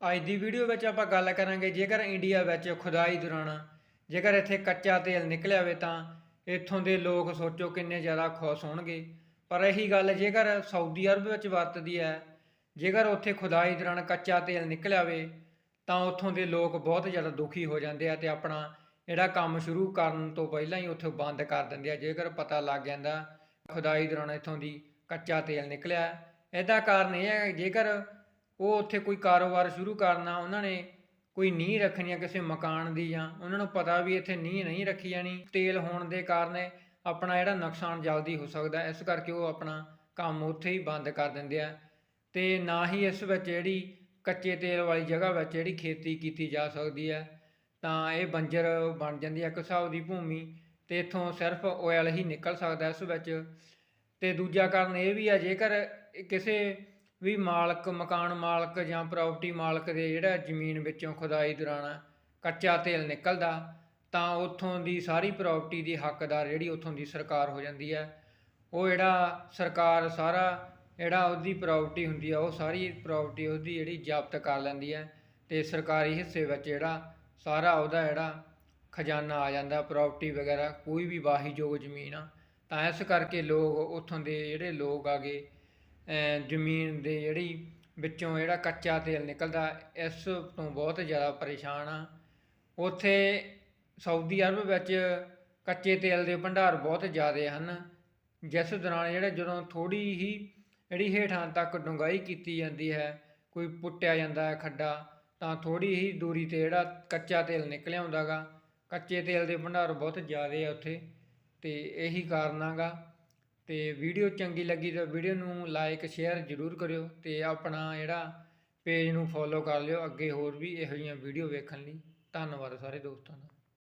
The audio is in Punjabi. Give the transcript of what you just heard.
ਅੱਜ ਦੀ ਵੀਡੀਓ ਵਿੱਚ ਆਪਾਂ ਗੱਲ ਕਰਾਂਗੇ ਜੇਕਰ ਇੰਡੀਆ ਵਿੱਚ ਖੁਦਾਈ ਦੌਰਾਨ ਜੇਕਰ ਇੱਥੇ ਕੱਚਾ ਤੇਲ ਨਿਕਲਿਆ ਹੋਵੇ ਤਾਂ ਇੱਥੋਂ ਦੇ ਲੋਕ ਸੋਚੋ ਕਿੰਨੇ ਜ਼ਿਆਦਾ ਖੁਸ਼ ਹੋਣਗੇ। ਪਰ ਇਹੀ ਗੱਲ ਜੇਕਰ ਸਾਊਦੀ ਅਰਬ ਵਿੱਚ ਵਰਤਦੀ ਹੈ, ਜੇਕਰ ਉੱਥੇ ਖੁਦਾਈ ਦੌਰਾਨ ਕੱਚਾ ਤੇਲ ਨਿਕਲਿਆ ਹੋਵੇ ਤਾਂ ਉੱਥੋਂ ਦੇ ਲੋਕ ਬਹੁਤ ਜ਼ਿਆਦਾ ਦੁਖੀ ਹੋ ਜਾਂਦੇ ਆ ਤੇ ਆਪਣਾ ਜਿਹੜਾ ਕੰਮ ਸ਼ੁਰੂ ਕਰਨ ਤੋਂ ਪਹਿਲਾਂ ਹੀ ਉੱਥੇ ਬੰਦ ਕਰ ਦਿੰਦੇ ਆ। ਜੇਕਰ ਪਤਾ ਲੱਗ ਜਾਂਦਾ ਖੁਦਾਈ ਦੌਰਾਨ ਇੱਥੋਂ ਦੀ ਕੱਚਾ ਤੇਲ ਨਿਕਲਿਆ, ਇਹਦਾ ਕਾਰਨ ਇਹ ਹੈ ਜੇਕਰ ਉਹ ਉੱਥੇ ਕੋਈ ਕਾਰੋਬਾਰ ਸ਼ੁਰੂ ਕਰਨਾ, ਉਹਨਾਂ ਨੇ ਕੋਈ ਨੀਂਹ ਰੱਖਣੀ ਆ ਕਿਸੇ ਮਕਾਨ ਦੀ ਜਾਂ ਉਹਨਾਂ ਨੂੰ ਪਤਾ ਵੀ ਇੱਥੇ ਨੀਂਹ ਨਹੀਂ ਰੱਖੀ ਜਾਣੀ, ਤੇਲ ਹੋਣ ਦੇ ਕਾਰਨ ਆਪਣਾ ਜਿਹੜਾ ਨੁਕਸਾਨ ਜਲਦੀ ਹੋ ਸਕਦਾ, ਇਸ ਕਰਕੇ ਉਹ ਆਪਣਾ ਕੰਮ ਉੱਥੇ ਹੀ ਬੰਦ ਕਰ ਦਿੰਦੇ ਆ। ਤੇ ਨਾ ਹੀ ਇਸ ਵਿੱਚ ਜਿਹੜੀ ਕੱਚੇ ਤੇਲ ਵਾਲੀ ਜਗ੍ਹਾ ਵਿੱਚ ਜਿਹੜੀ ਖੇਤੀ ਕੀਤੀ ਜਾ ਸਕਦੀ ਹੈ ਤਾਂ ਇਹ ਬੰਜਰ ਬਣ ਜਾਂਦੀ ਹੈ ਇੱਕ ਹਿਸਾਬ ਦੀ ਭੂਮੀ ਤੇ ਇੱਥੋਂ ਸਿਰਫ ਆਇਲ ਹੀ ਨਿਕਲ ਸਕਦਾ ਇਸ ਵਿੱਚ। ਤੇ ਦੂਜਾ ਕਾਰਨ ਇਹ ਵੀ ਆ, ਜੇਕਰ ਕਿਸੇ ਵੀ ਮਾਲਕ, ਮਕਾਨ ਮਾਲਕ ਜਾਂ ਪ੍ਰਾਪਰਟੀ ਮਾਲਕ ਦੇ ਜਿਹੜਾ ਜ਼ਮੀਨ ਵਿੱਚੋਂ ਖੁਦਾਈ ਦੌਰਾਨ ਕੱਚਾ ਤੇਲ ਨਿਕਲਦਾ, ਤਾਂ ਉੱਥੋਂ ਦੀ ਸਾਰੀ ਪ੍ਰਾਪਰਟੀ ਦੀ ਹੱਕਦਾਰ ਜਿਹੜੀ ਉੱਥੋਂ ਦੀ ਸਰਕਾਰ ਹੋ ਜਾਂਦੀ ਹੈ। ਉਹ ਜਿਹੜਾ ਸਰਕਾਰ ਸਾਰਾ ਜਿਹੜਾ ਉਹਦੀ ਪ੍ਰਾਪਰਟੀ ਹੁੰਦੀ ਆ, ਉਹ ਸਾਰੀ ਪ੍ਰਾਪਰਟੀ ਉਹਦੀ ਜਿਹੜੀ ਜ਼ਬਤ ਕਰ ਲੈਂਦੀ ਹੈ ਤੇ ਸਰਕਾਰੀ ਹਿੱਸੇ ਵਿੱਚ ਜਿਹੜਾ ਸਾਰਾ ਉਹਦਾ ਜਿਹੜਾ ਖਜ਼ਾਨਾ ਆ ਜਾਂਦਾ ਪ੍ਰਾਪਰਟੀ ਵਗੈਰਾ, ਕੋਈ ਵੀ ਵਾਹੀਯੋਗ ਜ਼ਮੀਨ ਆ। ਤਾਂ ਇਸ ਕਰਕੇ ਲੋਕ ਉੱਥੋਂ ਦੇ ਜਿਹੜੇ ਲੋਕ ਆਗੇ ਜ਼ਮੀਨ ਦੇ ਜਿਹੜੀ ਵਿੱਚੋਂ ਜਿਹੜਾ ਕੱਚਾ ਤੇਲ ਨਿਕਲਦਾ, ਇਸ ਤੋਂ ਬਹੁਤ ਜ਼ਿਆਦਾ ਪਰੇਸ਼ਾਨ ਆ। ਉੱਥੇ ਸਾਊਦੀ ਅਰਬ ਵਿੱਚ ਕੱਚੇ ਤੇਲ ਦੇ ਭੰਡਾਰ ਬਹੁਤ ਜ਼ਿਆਦਾ ਹਨ। ਜਿਸ ਦੌਰਾਨ ਜਿਹੜਾ ਜਦੋਂ ਥੋੜੀ ਹੀ ਜਿਹੜੀ ਹੇਠਾਂ ਤੱਕ ਡੁੰਗਾਈ ਕੀਤੀ ਜਾਂਦੀ ਹੈ, ਕੋਈ ਪੁੱਟਿਆ ਜਾਂਦਾ ਹੈ ਖੱਡਾ, ਤਾਂ ਥੋੜੀ ਹੀ ਦੂਰੀ ਤੇ ਜਿਹੜਾ ਕੱਚਾ ਤੇਲ ਨਿਕਲਿਆ ਹੁੰਦਾਗਾ, ਕੱਚੇ ਤੇਲ ਦੇ ਭੰਡਾਰ ਬਹੁਤ ਜ਼ਿਆਦਾ ਆ ਉੱਥੇ, ਤੇ ਇਹੀ ਕਾਰਨ ਆਗਾ। ਤੇ ਵੀਡੀਓ ਚੰਗੀ ਲੱਗੀ ਤਾਂ ਵੀਡੀਓ ਨੂੰ ਲਾਈਕ ਸ਼ੇਅਰ ਜ਼ਰੂਰ ਕਰਿਓ ਤੇ ਆਪਣਾ ਜਿਹੜਾ ਪੇਜ ਨੂੰ ਫੋਲੋ ਕਰ ਲਿਓ, ਅੱਗੇ ਹੋਰ ਵੀ ਇਹੋ ਜਿਹੀਆਂ ਵੀਡੀਓ ਵੇਖਣ ਲਈ। ਧੰਨਵਾਦ ਸਾਰੇ ਦੋਸਤਾਂ ਦਾ।